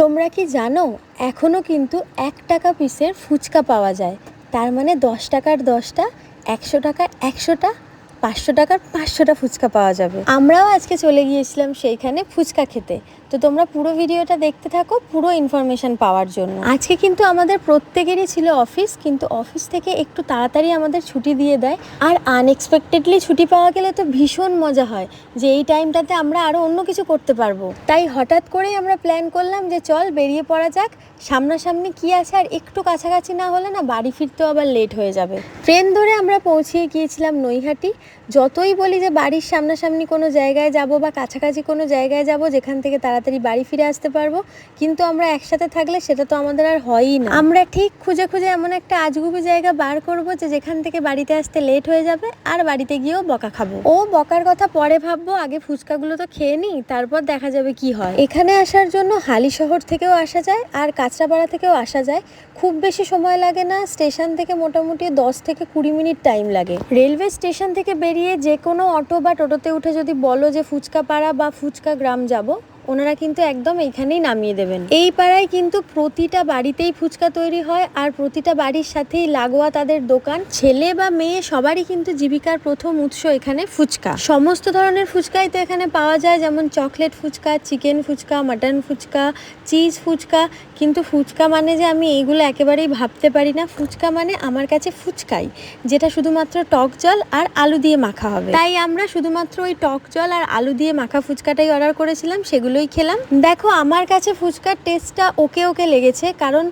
তোমরা কি জানো এখনও কিন্তু এক টাকা পিসের ফুচকা পাওয়া যায়। তার মানে দশ টাকার দশটা, একশো টাকার একশোটা, পাঁচশো টাকার পাঁচশোটা ফুচকা পাওয়া যাবে। আমরাও আজকে চলে গিয়েছিলাম সেইখানে ফুচকা খেতে। তো তোমরা পুরো ভিডিওটা দেখতে থাকো পুরো ইনফরমেশন পাওয়ার জন্য। আজকে কিন্তু আমাদের প্রত্যেকেরই ছিল অফিস কিন্তু অফিস থেকে একটু তাড়াতাড়ি আমাদের ছুটি দিয়ে দেয়। আর আনএক্সপেক্টেডলি ছুটি পাওয়া গেলে তো ভীষণ মজা হয় যে এই টাইমটাতে আমরা আরও অন্য কিছু করতে পারব। তাই হঠাৎ করেই আমরা প্ল্যান করলাম যে চল বেরিয়ে পড়া যাক, সামনাসামনি কি আছে আর একটু কাছাকাছি না হলে না বাড়ি ফিরতেও আবার লেট হয়ে যাবে। ট্রেন ধরে আমরা পৌঁছিয়ে গিয়েছিলাম নৈহাটি। যতই বলি যে বাড়ির সামনাসামনি কোনো জায়গায় যাব বা কাছাকাছি কোনো জায়গায় যাব, যেখান থেকে তাড়াতাড়ি বাড়ি ফিরে আসতে পারব। কিন্তু আমরা একসাথে থাকলে সেটা তো আমাদের আর হয়ই না। আমরা ঠিক খুঁজে খুঁজে এমন একটা আজগুবি জায়গা বার করব যে যেখান থেকে বাড়িতে আসতে লেট হয়ে যাবে আর বাড়িতে গিয়েও বকা খাব। ও বকার কথা পরে ভাববো, আগে ফুচকাগুলো তো খেয়ে নিই, তারপর দেখা যাবে কি হয়। এখানে আসার জন্য হালি শহর থেকেও আসা যায় আর কাঁচরাপাড়া থেকেও আসা যায়। খুব বেশি সময় লাগে না, স্টেশন থেকে মোটামুটি দশ থেকে কুড়ি মিনিট টাইম লাগে। রেলওয়ে স্টেশন থেকে বেরিয়ে যে কোনো অটো বা টোটোতে উঠে যদি বলো যে ফুচকা পাড়া বা ফুচকা গ্রাম যাব ওনারা কিন্তু একদম এইখানেই নামিয়ে দেবেন। এই পাড়ায় কিন্তু প্রতিটা বাড়িতেই ফুচকা তৈরি হয় আর প্রতিটা বাড়ির সাথেই লাগোয়া তাদের দোকান। ছেলে বা মেয়ে সবারই কিন্তু জীবিকার প্রথম উৎস এখানে ফুচকা। সমস্ত ধরনের ফুচকাই তো এখানে পাওয়া যায়, যেমন chocolate fuchka, chicken fuchka, mutton fuchka, cheese fuchka. কিন্তু ফুচকা মানে যে আমি এইগুলো একেবারেই ভাবতে পারি না। ফুচকা মানে আমার কাছে ফুচকাই, যেটা শুধুমাত্র টক জল আর আলু দিয়ে মাখা হবে। তাই আমরা শুধুমাত্র ওই টক জল আর আলু দিয়ে মাখা ফুচকাটাই অর্ডার করেছিলাম সেগুলোই খেলাম। দেখো, আমার কাছে ফুচকার টেস্টটা ওকে ওকে লেগেছে, কারণ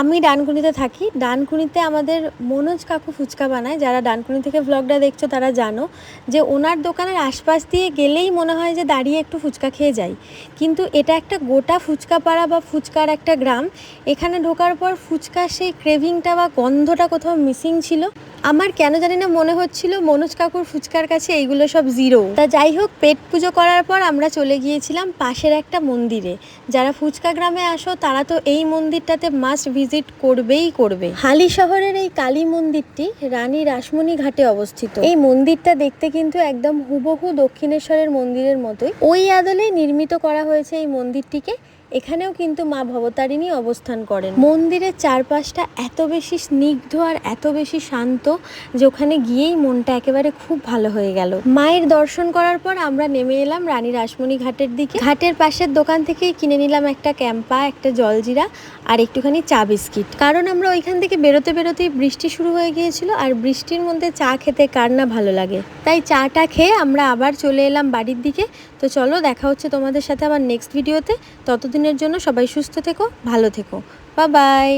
আমি ডানকুনিতে থাকি। ডানকুনিতে আমাদের মনোজ কাকু ফুচকা বানায়, যারা ডানকুনি থেকে ভ্লগটা দেখছ তারা জানো যে ওনার দোকানের আশপাশ দিয়ে গেলেই মনে হয় যে দাঁড়িয়ে একটু ফুচকা খেয়ে যাই। কিন্তু এটা একটা গোটা ফুচকা পাড়া বা ফুচকার একটা গ্রাম। এখানে ঢোকার পর ফুচকার সেই ক্রেভিংটা বা গন্ধটা কোথাও মিসিং ছিল। আমার কেন জানি না মনে হচ্ছিল মনোজ কাকুর ফুচকার কাছে এইগুলো সব জিরো। তা যাই হোক, পেট পুজো করার পর আমরা চলে গিয়েছিলাম পাশের একটা মন্দিরে। যারা ফুচকা গ্রামে আসো, তারা তো এই মন্দিরটাতে মাস্ট ভিজিট করবেই করবে। হালি শহরের এই কালী মন্দিরটি রানী রাসমণি ঘাটে অবস্থিত। এই মন্দিরটা দেখতে কিন্তু একদম হুবহু দক্ষিণেশ্বরের মন্দিরের মতোই। ওই আদলে নির্মিত করা হয়েছে এই মন্দিরটিকে। এখানেও কিন্তু মা ভবতারিণী অবস্থান করেন। মন্দিরের চারপাশটা এত বেশি স্নিগ্ধ আর এত বেশি শান্ত যে ওখানে গিয়েই মনটা একেবারে খুব ভালো হয়ে গেল। মায়ের দর্শন করার পর আমরা নেমে এলাম রানী রাসমণি ঘাটের দিকে। ঘাটের পাশের দোকান থেকেই কিনে নিলাম একটা ক্যাম্পা, একটা জলজিরা আর একটুখানি চা বিস্কিট। কারণ আমরা ওইখান থেকে বেরোতে বেরোতেই বৃষ্টি শুরু হয়ে গিয়েছিল আর বৃষ্টির মধ্যে চা খেতে কার না ভালো লাগে। তাই চাটা খেয়ে আমরা আবার চলে এলাম বাড়ির দিকে। তো চলো দেখা হচ্ছে তোমাদের সাথে আবার নেক্সট ভিডিওতে ততদিনের জন্য সবাই সুস্থ থেকো, ভালো থেকো। বা বাই